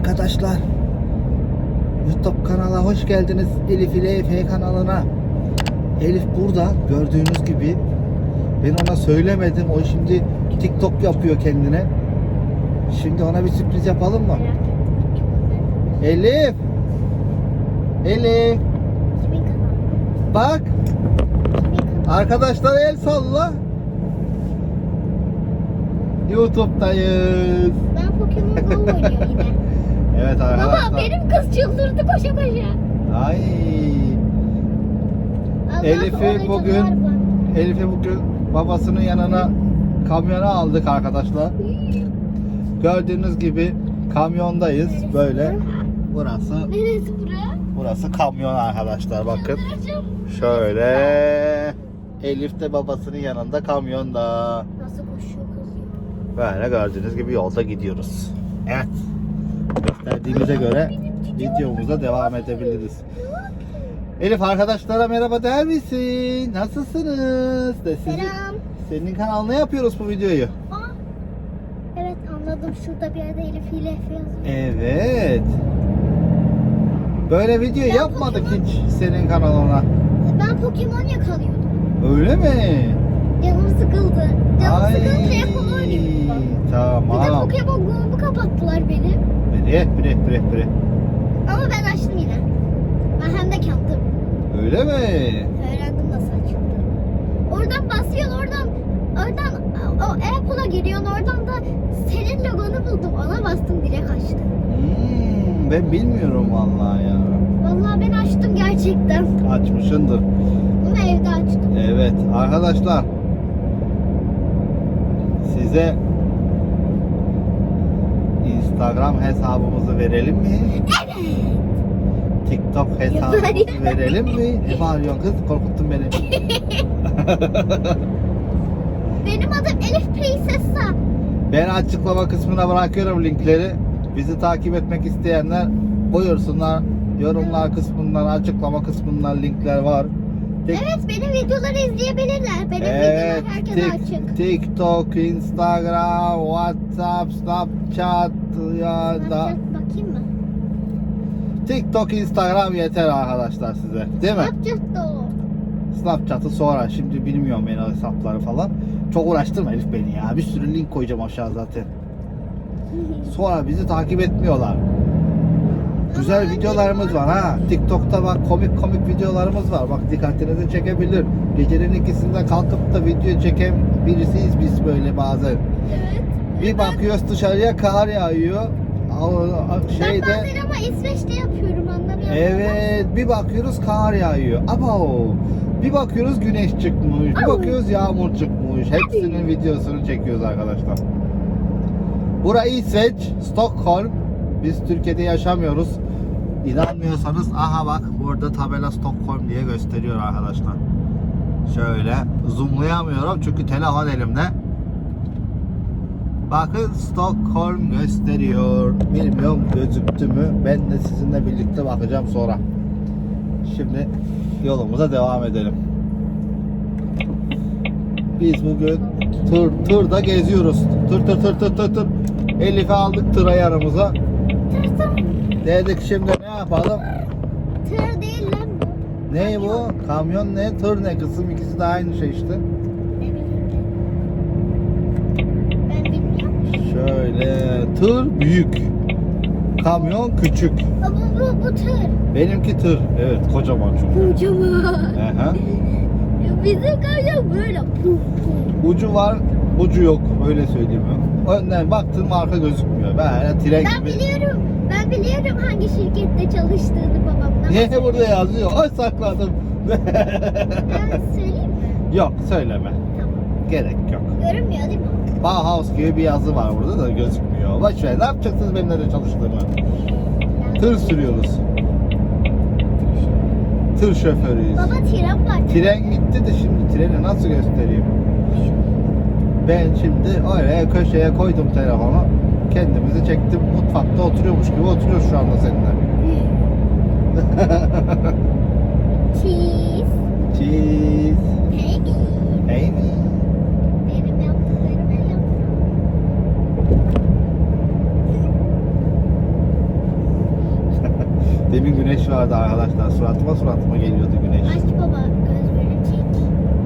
Arkadaşlar YouTube kanala hoş geldiniz. Elif ile Efe kanalına. Elif burada gördüğünüz gibi. Ben ona söylemedim. O şimdi TikTok yapıyor kendine. Şimdi ona bir sürpriz yapalım mı? Elif. Elif. Bak arkadaşlar el salla. YouTube'dayız. Ben Pokemon Go oynuyorum yine. Evet arkadaşlar. Baba benim kız çıldırdı koşa koşa. Ay. Allah Elif'i bugün. Elif'i bugün babasının yanına kamyona aldık arkadaşlar. Gördüğünüz gibi kamyondayız böyle. Burası Neresi bura? burası kamyon arkadaşlar bakın. Şöyle Elif de babasının yanında kamyonda. Nasıl koşuyor kız? Böyle gördüğünüz gibi yolda gidiyoruz. Evet. Gösterdiğimize göre videomuza devam edebiliriz. Elif arkadaşlara merhaba der misin? Nasılsınız? De sizin, Selam. senin kanalına yapıyoruz bu videoyu. Aa. Evet anladım. Şurada bir yerde Elif ile Efe yazıyor. Evet. Böyle video Ben yapmadık Pokemon- hiç senin kanalına. Ben Pokemon yakalıyordum. Öyle mi? Canım sıkıldı. Canım sıkıldı telefon oynuyordum. Bir de Tamam. Pokemon Go'mu kapattılar benim. Bire bire bire bire. Ama ben açtım yine. Ben hem de kendim. Öyle mi? Öğrendim nasıl açıldığını. Oradan basıyorsun oradan oradan o Apple'a giriyorsun oradan da senin logonu buldum ona bastım direkt açtım. Hmm, ben bilmiyorum vallahi ya. Vallahi ben açtım gerçekten. Açmışındır. Bunu evde açtım. Evet arkadaşlar size Instagram hesabımızı verelim mi? TikTok hesabımızı verelim mi? Ne bağırıyorsun kız? Korkuttun beni. Benim adım Elif Princessa. Ben açıklama kısmına bırakıyorum linkleri. Bizi takip etmek isteyenler buyursunlar. Yorumlar kısmından, açıklama kısmından linkler var. Tik- Evet benim videoları izleyebilirler. Benim Evet, videolar herkese tik- açık. TikTok, Instagram, WhatsApp, Snapchat ya da Snapchat bakayım mı? TikTok, Instagram yeter arkadaşlar size. Değil mi? Snapchat da o. Snapchat'ı sonra. Şimdi bilmiyorum ben o hesapları falan. Çok uğraştırma Elif beni ya. Bir sürü link koyacağım aşağı zaten. Sonra bizi takip etmiyorlar. Güzel videolarımız var ha. TikTok'ta bak komik komik videolarımız var. Bak dikkatinizi çekebilir. Gecenin ikisinde kalkıp da video çeken birisiyiz biz böyle bazen. Evet. Bir bakıyoruz dışarıya kar yağıyor. O- Ben Şeyde bazen ama İsveç'te yapıyorum anlamıyorum. Evet bir bakıyoruz kar yağıyor. Abo. Bir bakıyoruz güneş çıkmış. Bir bakıyoruz yağmur çıkmış. Hepsinin videosunu çekiyoruz arkadaşlar. Bura İsveç, Stockholm. Biz Türkiye'de yaşamıyoruz. İnanmıyorsanız aha bak burada tabela Stockholm diye gösteriyor arkadaşlar. Şöyle zoomlayamıyorum çünkü telefon elimde. Bakın Stockholm gösteriyor. Bilmiyorum gözüktü mü? Ben de sizinle birlikte bakacağım sonra. Şimdi yolumuza devam edelim. Biz bugün tır tırda geziyoruz. Tır tır tır tır tır tır. Elif'i aldık tıra yanımıza. Dedik şimdi ne yapalım? Tır değil lan bu. Ne bu? Kamyon ne? Tır ne kızım? İkisi de aynı şey işte. Ne bileyim ben. Ben bilmiyorum. Şöyle tır büyük. Kamyon küçük. Ama bu, bu tır. Benimki tır. Evet kocaman çünkü. Kocaman. Aha. Bizim kamyon böyle. Ucu var, ucu yok. Öyle söyleyeyim. Önden baktın arka gözükmüyor. Böyle tren Ben gibi. biliyorum. Ben biliyorum hangi şirkette çalıştığını babamdan. Niye burada yazıyor? Ay sakladım. Ben söyleyeyim mi? yok söyleme. Gerek yok. Görünmüyor değil mi? Bauhaus gibi bir yazı var burada da gözükmüyor. Boş ver. Ne yapacaksınız benim nerede çalıştığımı? Tır sürüyoruz. Tır şoförüyüz. Baba tren var. Tren gitti de şimdi treni nasıl göstereyim? Ben şimdi oraya köşeye koydum telefonu. Kendimizi çektim. Mutfakta oturuyormuş gibi oturuyoruz şu anda seninle. Cheese. Cheese. Peynir. Peynir. Benim yaptıklarımı yapıyorum. Demin güneş vardı arkadaşlar. Suratıma suratıma geliyordu güneş. Aç baba gözlerini çek.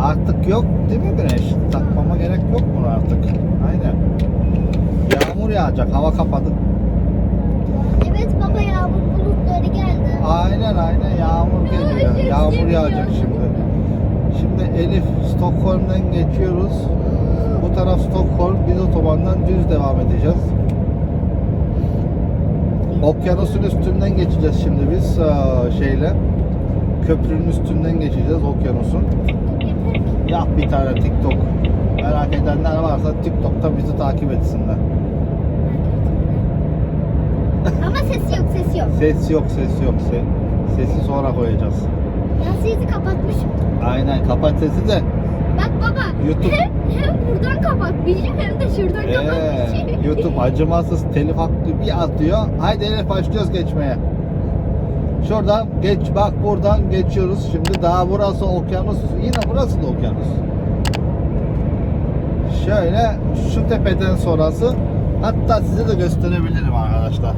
Artık yok değil mi güneş? Takmama gerek yok bunu artık. Aynen. Yağmur yağacak. Hava kapadı. Evet baba yağmur bulutları geldi. Aynen aynen yağmur geliyor. Yağmur yağacak şimdi. Şimdi Elif Stockholm'dan geçiyoruz. Bu taraf Stockholm. Biz otobandan düz devam edeceğiz. Okyanusun üstünden geçeceğiz şimdi biz aa, şeyle. Köprünün üstünden geçeceğiz okyanusun. Yap bir tane TikTok. Merak edenler varsa TikTok'ta bizi takip etsinler. Ama sesi yok sesi yok. Ses yok, ses yok. Se- sesi sonra koyacağız. Ben sesi kapatmışım. Aynen kapat sesi de. Baba YouTube. hem, hem buradan kapatmışım hem de şuradan Ee, kapatmışım. YouTube acımasız telif hakkı bir atıyor. Haydi Elif başlıyoruz geçmeye. Şuradan geç bak buradan geçiyoruz. Şimdi daha burası okyanus. Yine burası da okyanus. Şöyle şu tepeden sonrası hatta size de gösterebilirim arkadaşlar.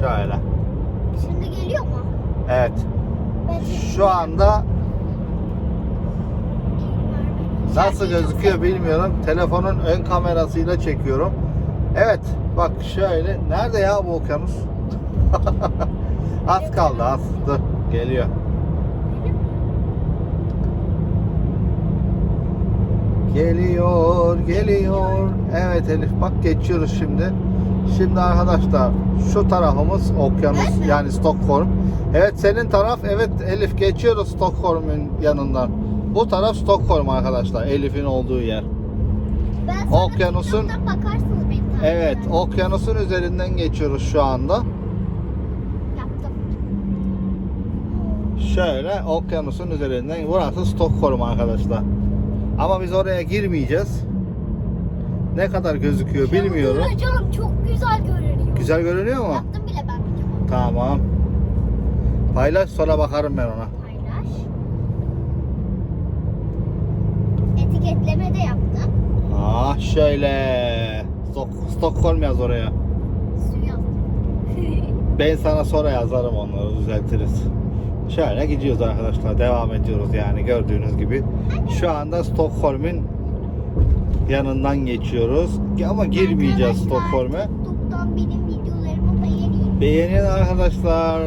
Şöyle. Şimdi geliyor mu? Evet. Şu anda Nasıl gözüküyor bilmiyorum. Telefonun ön kamerasıyla çekiyorum. Evet. Bak şöyle. Nerede ya bu okyanus? az kaldı az. Dur. Geliyor. Geliyor, geliyor. Evet Elif bak geçiyoruz şimdi. Şimdi arkadaşlar şu tarafımız okyanus yani Stockholm. Evet senin taraf evet Elif geçiyoruz Stockholm'un yanından. Bu taraf Stockholm arkadaşlar Elif'in olduğu yer. Ben sana Okyanusun- bakarsınız benim tarifime. Evet okyanusun üzerinden geçiyoruz şu anda. Yaptım. Şöyle okyanusun üzerinden burası Stockholm arkadaşlar. Ama biz oraya girmeyeceğiz. Ne kadar gözüküyor bilmiyorum. Hocam çok güzel görünüyor. Güzel görünüyor mu? Yaptım bile ben. Tamam. Paylaş sonra bakarım ben ona. Paylaş. Etiketleme de yaptım. Ah şöyle. Stok- Stockholm yaz oraya. Su yazdım. Ben sana sonra yazarım onları düzeltiriz. Şöyle gidiyoruz arkadaşlar. Devam ediyoruz yani gördüğünüz gibi. Şu anda Stockholm'un yanından geçiyoruz. Ama girmeyeceğiz Stockholm'e. TikTok'tan benim videolarımı beğenin. Beğenin arkadaşlar.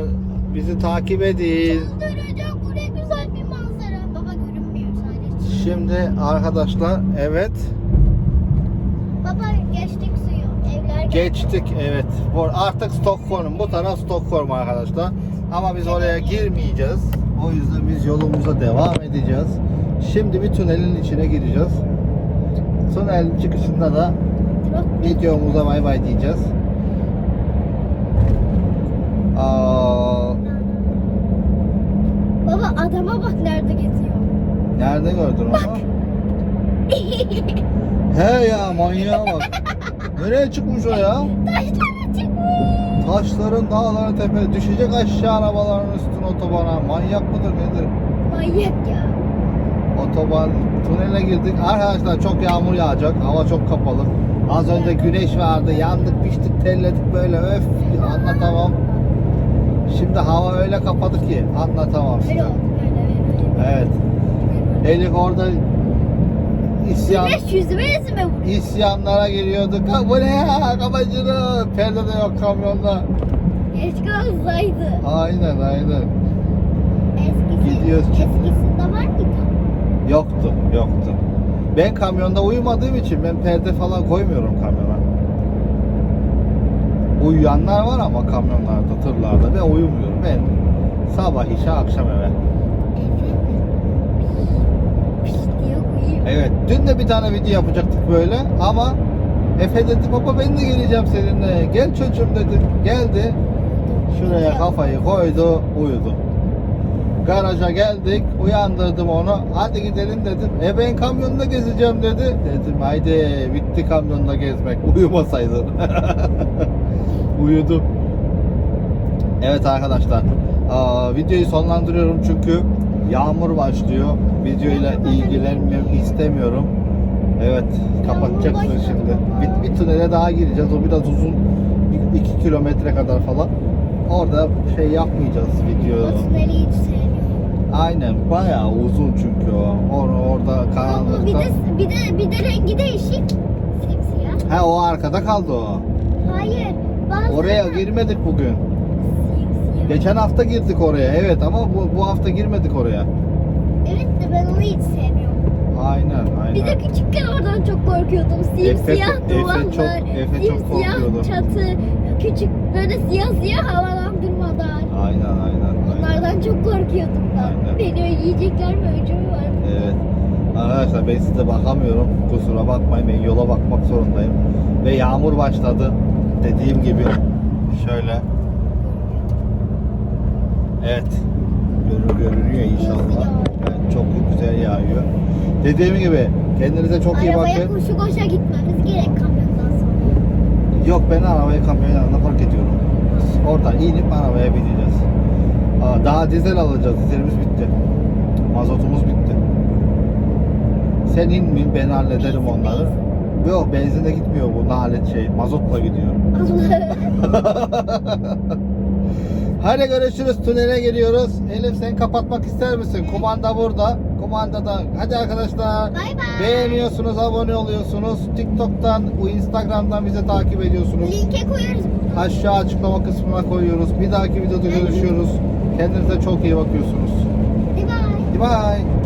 Bizi takip edin. Çıldıracağım. Buraya güzel bir manzara. Baba görünmüyor sadece. Şimdi arkadaşlar evet Baba geçtik suyu. Evler geldi. geçtik evet. Bu artık Stockholm bu taraf Stockholm arkadaşlar. Ama biz oraya girmeyeceğiz. O yüzden biz yolumuza devam edeceğiz. Şimdi bir tünelin içine gireceğiz. Tünel çıkışında da videomuza bay bay diyeceğiz. Aa, Baba adama bak nerede geziyor. Nerede gördün onu? He ya manyağa bak. Nereye çıkmış o ya? Taşlara çıkmış. Taşların dağların tepe düşecek aşağı arabaların üstüne otobana. Manyak mıdır nedir? Manyak ya. Otoban tünele girdik. Arkadaşlar çok yağmur yağacak. Hava çok kapalı. Az önce güneş vardı. Yandık, piştik, terledik böyle. Öf anlatamam. Şimdi hava öyle kapadı ki anlatamam Öyle size. Evet. Elif orada isyan Güneş yüzüme vuruyor. isyanlara giriyordu. Bu ne ya? Kapacını. Perde de yok kamyonda. Keşke olsaydı. Aynen aynen. Eskisi, Gidiyoruz eskisinde var mıydı? Yoktu, yoktu. Ben kamyonda uyumadığım için ben perde falan koymuyorum kamyona. Uyuyanlar var ama kamyonlarda, tırlarda. Ben uyumuyorum. Ben sabah işe, akşam eve. Evet, dün de bir tane video yapacaktık böyle ama Efe dedi baba ben de geleceğim seninle. Gel çocuğum dedi. Geldi. Şuraya kafayı koydu, uyudu. Garaja geldik, uyandırdım onu. Hadi gidelim dedim. E ben kamyonda gezeceğim dedi. Dedim haydi bitti kamyonda gezmek. Uyumasaydın. Uyudum. Evet arkadaşlar. Aa, videoyu sonlandırıyorum çünkü yağmur başlıyor. Videoyla ilgilenmem istemiyorum. Evet kapatacaksın şimdi. Bir, bir tünele daha gireceğiz. O biraz uzun. 2 kilometre kadar falan. orada şey yapmayacağız video. O tüneli hiç sevmiyorum. Aynen bayağı uzun çünkü o. Or orada Ama bir karanlıkta. de, bir de, bir de rengi değişik. Simsiyah. He o arkada kaldı o. Hayır. Bazı Oraya girmedik bugün. Geçen hafta girdik oraya evet ama bu, bu hafta girmedik oraya. Evet de ben onu hiç sevmiyorum. Aynen Bir de aynen. küçükken oradan çok korkuyordum. Simsiyah Efe- Efe duvarlar, çok- Efe çok simsiyah korkuyordu. çatı, küçük böyle siyah siyah havalandırmalar. Aynen aynen. aynen. Onlardan çok korkuyordum ben. Aynen. Beni yiyecekler mi öcü mü var? Evet. Arkadaşlar ben size bakamıyorum. Kusura bakmayın ben yola bakmak zorundayım. Ve yağmur başladı. Dediğim gibi şöyle. Evet. Görür görünüyor inşallah. Evet, çok güzel yağıyor. Dediğim gibi kendinize çok iyi Arabaya bakın. koşu koşa gitmemiz gerek kamyondan sonra. Yok ben arabayı kamyon yanına park ediyorum. Oradan inip arabaya bineceğiz. Aa, daha dizel alacağız. Dizelimiz bitti. Mazotumuz bitti. Sen in min ben hallederim Benzin, onları. Yok benzinle gitmiyor bu nalet şey. Mazotla gidiyor. Hadi görüşürüz. Tünele giriyoruz. Elif sen kapatmak ister misin? Kumanda burada. Kumandada. Hadi arkadaşlar. Bay bay. Beğeniyorsunuz, abone oluyorsunuz. TikTok'tan, Instagram'dan bizi takip ediyorsunuz. Linke koyarız. Aşağı açıklama kısmına koyuyoruz. Bir dahaki videoda görüşüyoruz. Kendinize çok iyi bakıyorsunuz. Bay. Bye bye.